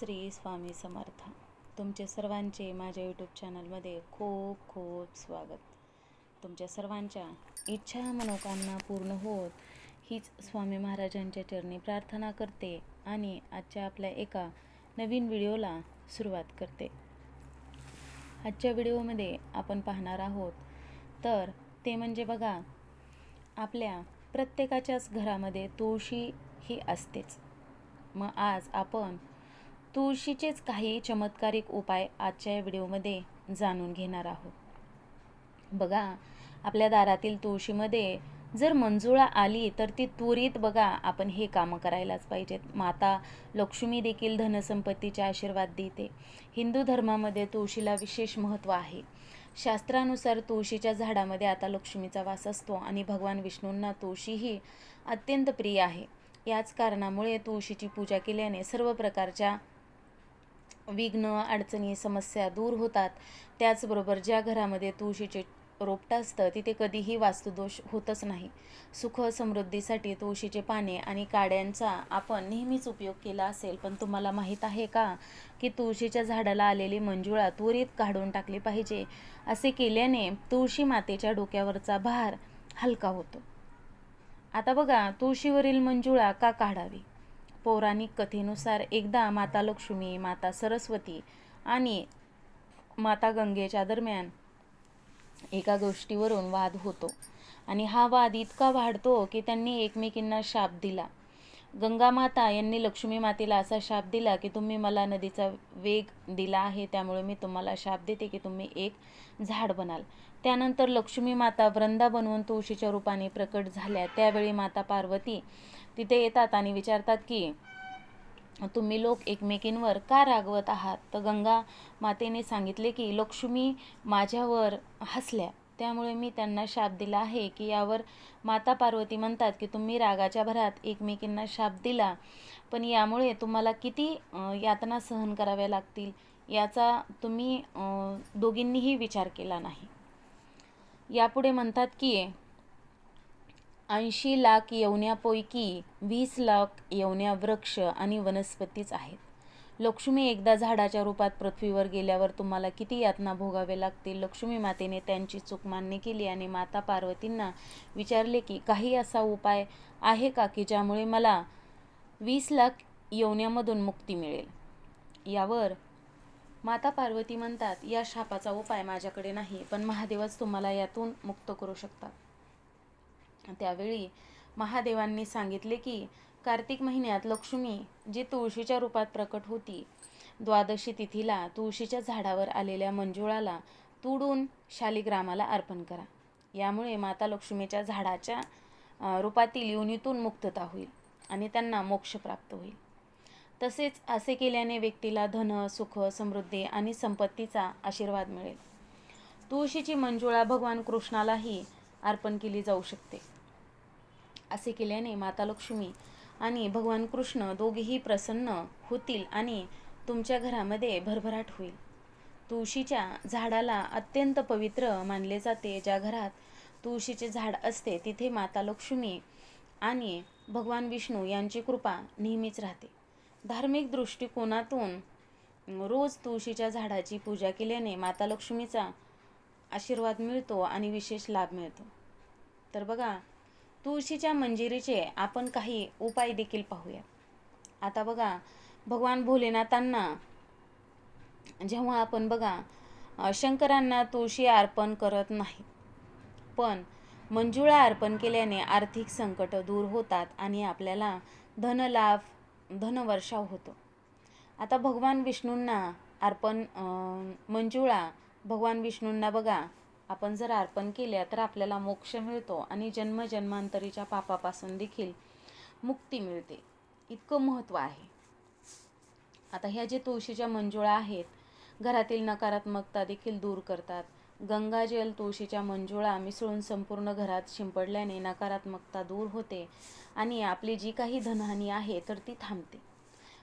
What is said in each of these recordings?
श्री स्वामी समर्थ. तुमचे सर्वांचे माझ्या यूट्यूब चॅनलमध्ये खूप खूप स्वागत. तुमच्या सर्वांच्या इच्छा मनोकामना पूर्ण होत हीच स्वामी महाराजांच्या चरणी प्रार्थना करते आणि आजच्या आपल्या एका नवीन व्हिडिओला सुरुवात करते. आजच्या व्हिडिओमध्ये आपण पाहणार आहोत तर ते म्हणजे बघा आपल्या प्रत्येकाच्याच घरामध्ये तुळशी ही असतेच. मग आज आपण तुळशीचेच काही चमत्कारिक उपाय आजच्या या व्हिडिओमध्ये जाणून घेणार आहोत. बघा आपल्या दारातील तुळशीमध्ये जर मंजुळा आली तर ती त्वरित बघा आपण हे कामं करायलाच पाहिजेत. माता लक्ष्मी देखील धनसंपत्तीचे आशीर्वाद देते. हिंदू धर्मामध्ये तुळशीला विशेष महत्त्व आहे. शास्त्रानुसार तुळशीच्या झाडामध्ये आता लक्ष्मीचा वास असतो आणि भगवान विष्णूंना तुळशी ही अत्यंत प्रिय आहे. याच कारणामुळे तुळशीची पूजा केल्याने सर्व प्रकारच्या विघ्न अडचणी समस्या दूर होतात. त्याचबरोबर ज्या घरामध्ये तुळशीचे रोपटं असतं तिथे कधीही वास्तुदोष होतच नाही. सुख समृद्धीसाठी तुळशीचे पाने आणि काड्यांचा आपण नेहमीच उपयोग केला असेल पण तुम्हाला माहीत आहे का की तुळशीच्या झाडाला आलेली मंजुळा त्वरित काढून टाकली पाहिजे? असे केल्याने तुळशी मातेच्या डोक्यावरचा भार हलका होतो. आता बघा तुळशीवरील मंजुळा का काढावी? पौराणिक कथेनुसार एकदा माता लक्ष्मी माता सरस्वती आणि माता गंगेच्या दरम्यान एका गोष्टीवरून वाद होतो. आणि हा वाद इतका वाढतो की त्यांनी एकमेकींना शाप दिला. गंगामाता यांनी लक्ष्मी मातेला असा शाप दिला की तुम्ही मला नदीचा वेग दिला आहे त्यामुळे मी तुम्हाला शाप देते की तुम्ही एक झाड बनाल. त्यानंतर लक्ष्मी माता वृंदा बनवून तुळशीच्या रूपाने प्रकट झाल्या. त्यावेळी माता पार्वती तिथे येतात आणि विचारतात की तुम्ही लोक एकमेकींवर का रागवत आहात? तर गंगा मातेने सांगितले की लक्ष्मी माझ्यावर हसल्या. त्यामुळे मी त्यांना शाप दिला आहे की यावर माता पार्वती म्हणतात की तुम्ही रागाच्या भरात एकमेकींना शाप दिला. पण यामुळे तुम्हाला किती यातना सहन कराव्या लागतील याचा तुम्ही दोघींनीही विचार केला नाही. यापुढे म्हणतात की ऐंशी लाख यवन्यापैकी वीस लाख यवन्या वृक्ष आणि वनस्पतीच आहेत. लक्ष्मी एकदा झाडाच्या रूपात पृथ्वीवर गेल्यावर तुम्हाला किती यातना भोगावे लागतील? लक्ष्मी मातेने त्यांची चूक मान्य केली आणि माता पार्वतींना विचारले की काही असा उपाय आहे का की ज्यामुळे मला वीस लाख यवण्यामधून मुक्ती मिळेल? यावर माता पार्वती म्हणतात या शापाचा उपाय माझ्याकडे नाही पण महादेवच तुम्हाला यातून मुक्त करू शकतात. त्यावेळी महादेवांनी सांगितले की कार्तिक महिन्यात लक्ष्मी जी तुळशीच्या रूपात प्रकट होती द्वादशी तिथीला तुळशीच्या झाडावर आलेल्या मंजुळाला तुडून शालिग्रामाला अर्पण करा. यामुळे माता लक्ष्मीच्या झाडाच्या रूपातील योनीतून मुक्तता होईल आणि त्यांना मोक्ष प्राप्त होईल. तसेच असे केल्याने व्यक्तीला धन सुख समृद्धी आणि संपत्तीचा आशीर्वाद मिळेल. तुळशीची मंजुळा भगवान कृष्णालाही अर्पण केली जाऊ शकते. असे केल्याने माता लक्ष्मी आणि भगवान कृष्ण दोघेही प्रसन्न होतील आणि तुमच्या घरामध्ये भरभराट होईल. तुळशीच्या झाडाला अत्यंत पवित्र मानले जाते. ज्या घरात तुळशीचे झाड असते तिथे माता लक्ष्मी आणि भगवान विष्णू यांची कृपा नेहमीच राहते. धार्मिक दृष्टिकोनातून रोज तुळशीच्या झाडाची पूजा केल्याने माता लक्ष्मीचा आशीर्वाद मिळतो आणि विशेष लाभ मिळतो. तर बघा तुळशीच्या मंजिरीचे आपण काही उपाय देखील पाहूया. आता बघा भगवान भोलेनाथांना जेव्हा आपण बघा शंकरांना तुळशी अर्पण करत नाही पण मंजुळा अर्पण केल्याने आर्थिक संकट दूर होतात आणि आपल्याला धनलाभ धनवर्षाव होतो. आता भगवान विष्णूंना अर्पण मंजुळा भगवान विष्णूंना बघा आपण जर अर्पण केल्या तर आपल्याला मोक्ष मिळतो आणि जन्मजन्मांतरीच्या पापापासून देखील मुक्ती मिळते. इतकं महत्त्व आहे. आता ह्या जे तुळशीच्या मंजुळा आहेत घरातील नकारात्मकता देखील दूर करतात. गंगाजल तुळशीच्या मंजुळा मिसळून संपूर्ण घरात शिंपडल्याने नकारात्मकता दूर होते आणि आपली जी काही धनहानी आहे तर ती थांबते.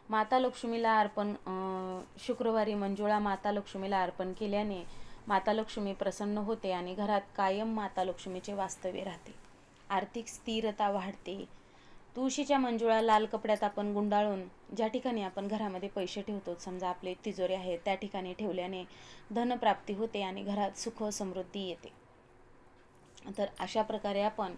माता लक्ष्मीला अर्पण शुक्रवारी मंजुळा माता लक्ष्मीला अर्पण केल्याने माता लक्ष्मी प्रसन्न होते आणि घरात कायम माता लक्ष्मीचे वास्तव्य राहते. आर्थिक स्थिरता वाढते. तुळशीच्या मंजुळा लाल कपड्यात आपण गुंडाळून ज्या ठिकाणी आपण घरामध्ये पैसे ठेवतो समजा आपले तिजोरी आहेत त्या ठिकाणी ठेवल्याने धनप्राप्ती होते आणि घरात सुख समृद्धी येते. तर अशा प्रकारे आपण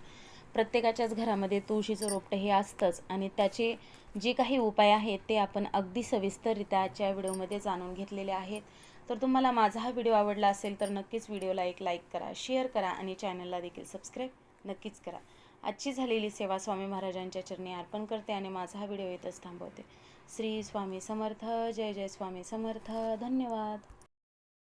प्रत्येकाच्याच घरामध्ये तुळशीचं रोपटं हे असतंच आणि त्याचे जे काही उपाय आहेत ते आपण अगदी सविस्तररित्या आजच्या व्हिडिओमध्ये जाणून घेतलेले आहेत. तर तुम्हाला माझा हा व्हिडिओ आवडला असेल तर नक्कीच व्हिडिओला एक लाईक करा शेअर करा आणि चॅनलला देखील सबस्क्राईब नक्कीच करा. आजची झालेली सेवा स्वामी महाराजांच्या चरणी अर्पण करते आणि माझा हा व्हिडिओ इथंच थांबवते. श्री स्वामी समर्थ जय जय स्वामी समर्थ. धन्यवाद.